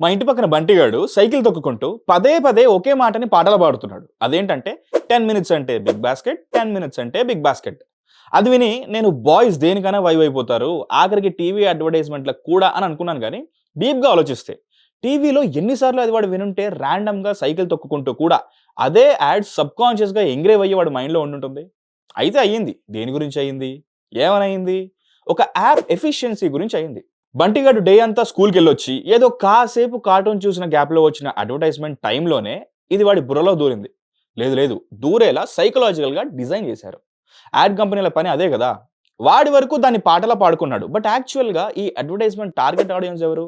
మా ఇంటి పక్కన బంటిగాడు సైకిల్ తొక్కుకుంటూ పదే పదే ఒకే మాటని పాటలు పాడుతున్నాడు. అదేంటంటే టెన్ మినిట్స్ అంటే బిగ్ బాస్కెట్ టెన్ మినిట్స్ అంటే బిగ్ బాస్కెట్. అది విని నేను బాయ్స్ దేనికైనా వైవ్ అయిపోతారు ఆఖరికి టీవీ అడ్వర్టైజ్మెంట్లకు కూడా అని అనుకున్నాను కానీ డీప్గా ఆలోచిస్తే టీవీలో ఎన్నిసార్లు అది వాడు వినుంటే ర్యాండమ్గా సైకిల్ తొక్కుకుంటూ కూడా అదే యాడ్ సబ్కాన్షియస్గా ఎంగ్రేవ్ అయ్యి వాడు మైండ్లో ఉండుంటుంది. అయితే అయ్యింది. దేని గురించి అయ్యింది? ఏమనయింది ఒక యాప్ ఎఫిషియన్సీ గురించి అయింది బంటిగాడు డే అంతా స్కూల్కి వెళ్ళొచ్చి ఏదో కాసేపు కార్టూన్ చూసిన గ్యాప్లో వచ్చిన అడ్వర్టైజ్మెంట్ టైంలోనే ఇది వాడి బుర్రలో దూరింది. లేదు లేదు దూరేలా సైకలాజికల్గా డిజైన్ చేశారు. యాడ్ కంపెనీల పని అదే కదా. వాడి వరకు దాన్ని పాటలా పాడుకున్నాడు. బట్ యాక్చువల్గా ఈ అడ్వర్టైజ్మెంట్ టార్గెట్ ఆడియన్స్ ఎవరు?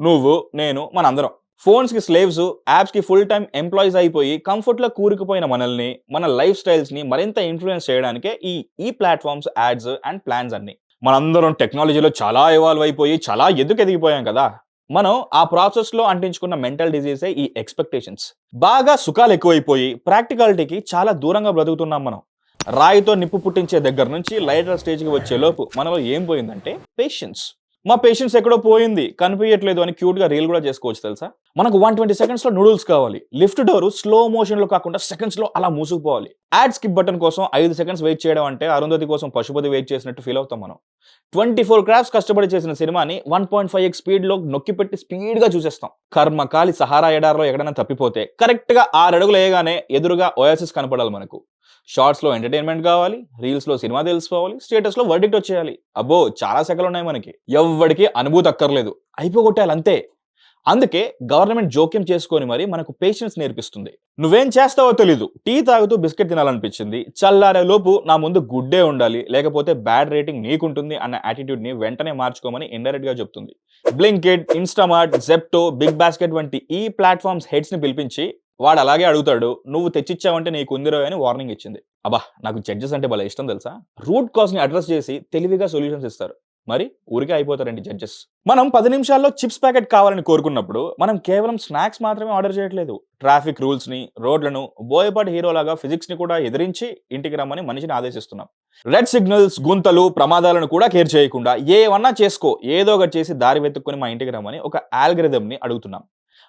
నువ్వు నేను మనందరం. ఫోన్స్కి స్లేవ్స్ యాప్స్కి ఫుల్ టైం ఎంప్లాయీస్ అయిపోయి కంఫర్ట్లో కూరుకుపోయిన మనల్ని మన లైఫ్ స్టైల్స్ని మరింత ఇన్ఫ్లుయెన్స్ చేయడానికే ఈ ఈ ప్లాట్ఫామ్స్ యాడ్స్ అండ్ ప్లాన్స్ అన్ని. మనందరం టెక్నాలజీలో చాలా ఇవాల్వ్ అయిపోయి చాలా ఎదుగు ఎదిగిపోయాం కదా. మనం ఆ ప్రాసెస్లో అంటించుకున్న మెంటల్ డిజీజే ఈ ఎక్స్పెక్టేషన్స్ బాగా సుఖాలు ఎక్కువైపోయి ప్రాక్టికాలిటీకి చాలా దూరంగా బ్రతుకుతున్నాం మనం. రాయితో నిప్పు పుట్టించే దగ్గర నుంచి లైటర్ స్టేజ్కి వచ్చే లోపు మనలో ఏం పోయిందంటే పేషెన్స్ మా పేషెంట్స్ ఎక్కడో పోయింది. కనిపించట్లేదు అని క్యూట్గా రీల్ కూడా చేసుకోవచ్చు తెలుసా? మనకు వన్ ట్వంటీ సెకండ్స్లో నూడిల్స్ కావాలి. లిఫ్ట్ డోర్ స్లో మోషన్లో కాకుండా సెకండ్స్లో అలా మూసుకుపోవాలి. యాడ్ స్కిప్ బటన్ కోసం ఐదు సెకండ్స్ వెయిట్ చేయడం అంటే అరుంధతి కోసం పశుపతి వెయిట్ చేసినట్టు ఫీల్ అవుతాం మనం. ట్వంటీ ఫోర్ క్రాఫ్ట్స్ కష్టపడి చేసిన సినిమాని వన్ పాయింట్ ఫైవ్ ఎక్స్ స్పీడ్లో నొక్కిపెట్టి స్పీడ్గా చూసేస్తాం. కర్మ కాలి సహారా ఎడార్లో ఎక్కడైనా తప్పిపోతే కరెక్ట్గా ఆరు అడుగులు వేయగానే ఎదురుగా ఓయాసిస్ కనపడాలి మనకు. షార్ట్స్లో ఎంటర్టైన్మెంట్ కావాలి రీల్స్లో సినిమా తెలుసుకోవాలి స్టేటస్లో వర్డిక్ట్ వచ్చేయాలి. అబ్బో చాలా సెకలు ఉన్నాయి మనకి. ఎవ్వడికి అనుభూతి అక్కర్లేదు. అయిపోగొట్టాలి అంతే. అందుకే గవర్నమెంట్ జోక్యం చేసుకొని మరి మనకు పేషెన్స్ నేర్పిస్తుంది. నువ్వేం చేస్తావో తెలీదు. టీ తాగుతూ బిస్కెట్ తినాలనిపించింది. చల్లారే లోపు నా ముందు గుడ్డే ఉండాలి లేకపోతే బ్యాడ్ రేటింగ్ నీకుంటుంది అన్న యాటిట్యూడ్ని వెంటనే మార్చుకోమని ఇండైరెక్ట్గా చెప్తుంది. Blinkit Instamart Zepto big basket వంటి ఈ ప్లాట్ఫామ్స్ హెడ్స్ని పిలిపించి వాడు అలాగే అడుగుతాడు నువ్వు తెచ్చిచ్చావంటే నీకు ఉందిరో అని వార్నింగ్ ఇచ్చింది. అబ్బా నాకు జడ్జెస్ అంటే భలే ఇష్టం తెలుసా? రూట్ కాజ్ని అడ్రస్ చేసి తెలివిగా సొల్యూషన్స్ ఇస్తారు. మరి ఊరికే అయిపోతారండి జడ్జెస్. మనం పది నిమిషాల్లో చిప్స్ ప్యాకెట్ కావాలని కోరుకున్నప్పుడు మనం కేవలం స్నాక్స్ మాత్రమే ఆర్డర్ చేయట్లేదు. ట్రాఫిక్ రూల్స్ని రోడ్లను బోయపాటి హీరోలాగా ఫిజిక్స్ని కూడా ఎదిరించి ఇంటికి రమ్మని మనిషిని ఆదేశిస్తున్నాం. రెడ్ సిగ్నల్స్ గుంతలు ప్రమాదాలను కూడా కేర్ చేయకుండా ఏమన్నా చేసుకో ఏదో ఒకటి చేసి దారి వెతుక్కుని మా ఇంటికి రమ్మని ఒక ఆల్గ్రిథమ్ని అడుగుతున్నాం.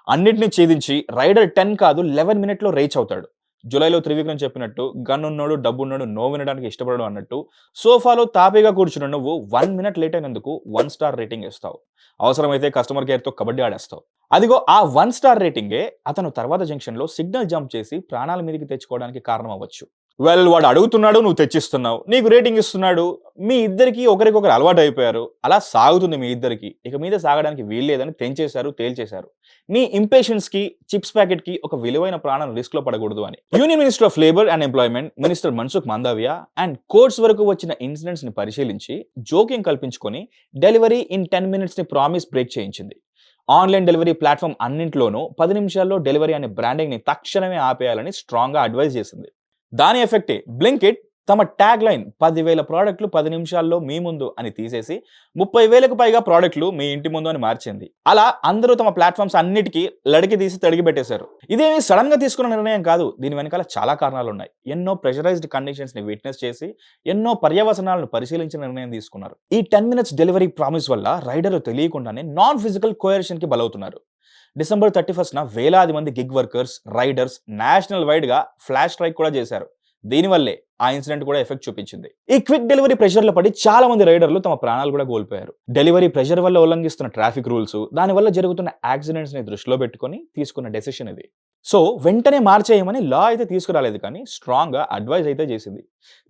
అన్నిటిని ఛేదించి రైడర్ టెన్ కాదు లెవెన్ మినిట్లో రీచ్ అవుతాడు. జూలైలో త్రివిక్రమ్ చెప్పినట్టు గన్ ఉన్నోడు డబ్బు ఉన్నాడు నో వినడానికి ఇష్టపడడు అన్నట్టు సోఫాలో తాపీగా కూర్చున్న నువ్వు వన్ మినిట్ లేట్ అయినందుకు వన్ స్టార్ రేటింగ్ ఇస్తావు. అవసరమైతే కస్టమర్ కేర్తో కబడ్డీ ఆడేస్తావు. అదిగో ఆ వన్ స్టార్ రేటింగే అతను తర్వాత జంక్షన్లో సిగ్నల్ జంప్ చేసి ప్రాణాల మీదకి తెచ్చుకోవడానికి కారణం అవ్వచ్చు వెల్ వాడు అడుగుతున్నాడు నువ్వు తెచ్చిస్తున్నావు. నీకు రేటింగ్ ఇస్తున్నాడు. మీ ఇద్దరికి ఒకరికొకరు అలవాటు అయిపోయారు. అలా సాగుతుంది మీ ఇద్దరికి. ఇక మీద సాగడానికి వీల్లేదని తెంచేశారు తేల్చేశారు. మీ ఇంపేషన్స్కి చిప్స్ ప్యాకెట్కి ఒక విలువైన ప్రాణం రిస్క్లో పడకూడదు అని. Union minister of labour and employment minister Mansukh Mandaviya and courts వరకు వచ్చిన ఇన్సిడెంట్స్ని పరిశీలించి జోక్యం కల్పించుకొని డెలివరీ ఇన్ టెన్ మినిట్స్ని ప్రామిస్ బ్రేక్ చేయించింది. ఆన్లైన్ డెలివరీ ప్లాట్ఫామ్ అన్నింటిలోనూ పది నిమిషాల్లో డెలివరీ అనే బ్రాండింగ్ని తక్షణమే ఆపేయాలని స్ట్రాంగ్గా అడ్వైజ్ చేసింది. దాని ఎఫెక్టే బ్లింకిట్ తమ ట్యాగ్ లైన్ పదివేల ప్రోడక్ట్లు పది నిమిషాల్లో మీ ముందు అని తీసేసి ముప్పై వేలకు పైగా ప్రోడక్ట్లు మీ ఇంటి ముందు అని మార్చింది. అలా అందరూ తమ ప్లాట్ఫామ్స్ అన్నిటికీ లడికి తీసి తడిగి పెట్టేశారు. ఇదేమి సడన్గా తీసుకున్న నిర్ణయం కాదు దీని వెనకాల చాలా కారణాలు ఉన్నాయి ఎన్నో ప్రెషరైజ్డ్ కండిషన్స్ని విట్నెస్ చేసి ఎన్నో పర్యవసనాలను పరిశీలించిన నిర్ణయం తీసుకున్నారు. ఈ టెన్ మినిట్స్ డెలివరీ ప్రామిస్ వల్ల రైడర్లు తెలియకుండానే నాన్ ఫిజికల్ కోయర్షన్కి బలవుతున్నారు. డిసెంబర్ థర్టీ ఫస్ట్న వేలాది మంది గిగ్ వర్కర్స్ రైడర్స్ నేషనల్ వైడ్గా ఫ్లాష్ స్ట్రైక్ కూడా చేశారు. దీనివల్లే ఆ ఇన్సిడెంట్ కూడా ఎఫెక్ట్ చూపించింది. ఈ క్విక్ డెలివరీ ప్రెషర్లో పడి చాలా మంది రైడర్లు తమ ప్రాణాలు కూడా కోల్పోయారు. డెలివరీ ప్రెషర్ వల్ల ఉల్లంఘిస్తున్న ట్రాఫిక్ రూల్స్ దాని వల్ల జరుగుతున్న యాక్సిడెంట్స్ని దృష్టిలో పెట్టుకొని తీసుకున్న డెసిషన్ ఇది. సో వెంటనే మార్చేయమని లా అయితే తీసుకురాలేదు కానీ స్ట్రాంగ్గా అడ్వైజ్ అయితే చేసింది.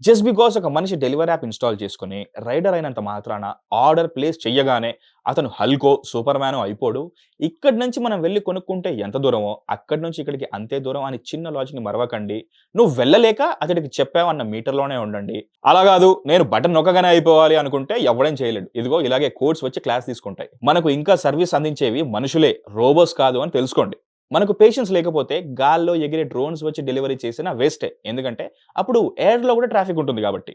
జస్ట్ బికాస్ ఒక మనిషి డెలివరీ యాప్ ఇన్స్టాల్ చేసుకుని రైడర్ అయినంత మాత్రాన ఆర్డర్ ప్లేస్ చెయ్యగానే అతను హల్కో సూపర్ మ్యాన్ అయిపోడు. ఇక్కడి నుంచి మనం వెళ్ళి కొనుక్కుంటే ఎంత దూరమో అక్కడి నుంచి ఇక్కడికి అంతే దూరం అని చిన్న లాజిక్ని మరవకండి. నువ్వు వెళ్ళలేక అతడికి చెప్పావన్న మీటర్లోనే ఉండండి. అలా కాదు నేను బటన్ నొక్కగానే అయిపోవాలి అనుకుంటే ఎవడేం చేయలేడు. ఇదిగో ఇలాగే కోర్స్ వచ్చి క్లాస్ తీసుకుంటాయి. మనకు ఇంకా సర్వీస్ అందించేవి మనుషులే రోబోస్ కాదు అని తెలుసుకోండి. మనకు పేషెన్స్ లేకపోతే గాల్లో ఎగిరే డ్రోన్స్ వచ్చి డెలివరీ చేసినా వేస్టే ఎందుకంటే అప్పుడు ఎయిర్లో కూడా ట్రాఫిక్ ఉంటుంది కాబట్టి.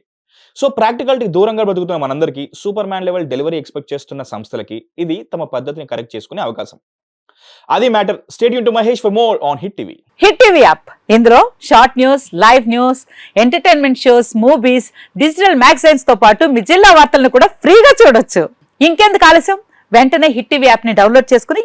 సో ప్రాక్టికాలిటీ దూరంగా బతుకుతున్న మనందరికీ superman level delivery expect చేస్తున్న సంస్థలకి ఇది తమ పద్ధతిని కరెక్ట్ చేసుకునే అవకాశం. అది matter stadium to Mahesh for more on Hit TV Hit TV app ఇందులో short news live news entertainment shows movies digital మ్యాగజైన్స్తో పాటు మీ జిల్లా వార్తలను కూడా ఫ్రీగా చూడొచ్చు. ఇంకెందుకు ఆలస్యం? వెంటనే హిట్ టీవీ యాప్ని డౌన్లోడ్ చేసుకుని